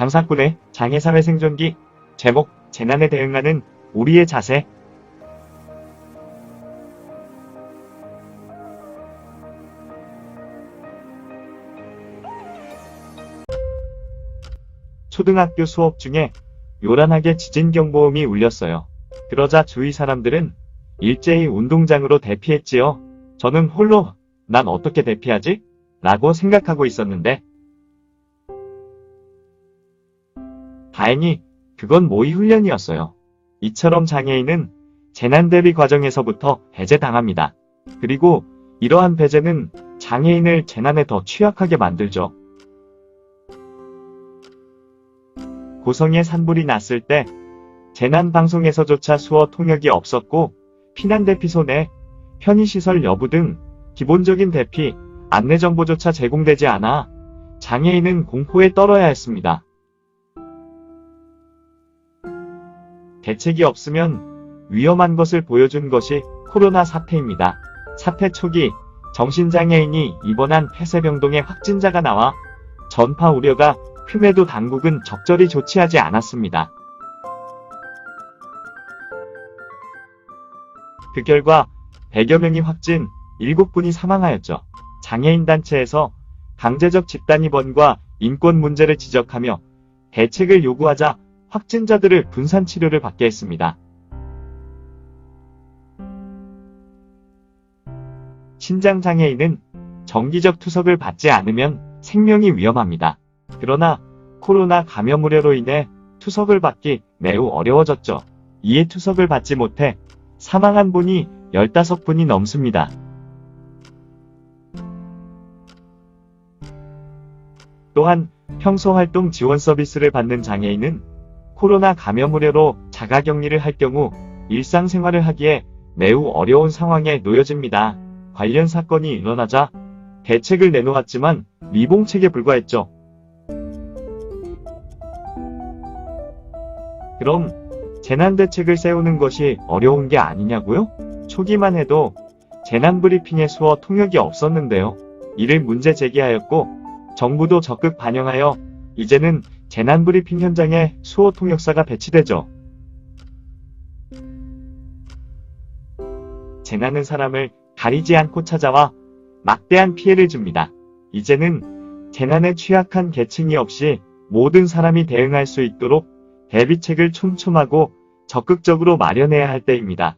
장사꾼의 장애사회 생존기 제목 재난에 대응하는 우리의 자세 초등학교 수업 중에 요란하게 지진 경보음이 울렸어요. 그러자 주위 사람들은 일제히 운동장으로 대피했지요. 저는 홀로 난 어떻게 대피하지? 라고 생각하고 있었는데 다행히 그건 모의 훈련이었어요. 이처럼 장애인은 재난 대비 과정에서부터 배제당합니다. 그리고 이러한 배제는 장애인을 재난에 더 취약하게 만들죠. 고성에 산불이 났을 때 재난 방송에서조차 수어 통역이 없었고 피난 대피소 내 편의시설 여부 등 기본적인 대피 안내 정보조차 제공되지 않아 장애인은 공포에 떨어야 했습니다. 대책이 없으면 위험한 것을 보여준 것이 코로나 사태입니다. 사태 초기 정신장애인이 입원한 폐쇄병동에 확진자가 나와 전파 우려가 큼에도 당국은 적절히 조치하지 않았습니다. 그 결과 100여 명이 확진, 7분이 사망하였죠. 장애인 단체에서 강제적 집단 입원과 인권 문제를 지적하며 대책을 요구하자 확진자들을 분산 치료를 받게 했습니다. 신장 장애인은 정기적 투석을 받지 않으면 생명이 위험합니다. 그러나 코로나 감염 우려로 인해 투석을 받기 매우 어려워졌죠. 이에 투석을 받지 못해 사망한 분이 15분이 넘습니다. 또한 평소 활동 지원 서비스를 받는 장애인은 코로나 감염 우려로 자가격리를 할 경우 일상생활을 하기에 매우 어려운 상황에 놓여집니다. 관련 사건이 일어나자 대책을 내놓았지만 미봉책에 불과했죠. 그럼 재난대책을 세우는 것이 어려운 게 아니냐고요? 초기만 해도 재난브리핑에 수어 통역이 없었는데요. 이를 문제 제기하였고 정부도 적극 반영하여 이제는 재난 브리핑 현장에 수어 통역사가 배치되죠. 재난은 사람을 가리지 않고 찾아와 막대한 피해를 줍니다. 이제는 재난에 취약한 계층이 없이 모든 사람이 대응할 수 있도록 대비책을 촘촘하고 적극적으로 마련해야 할 때입니다.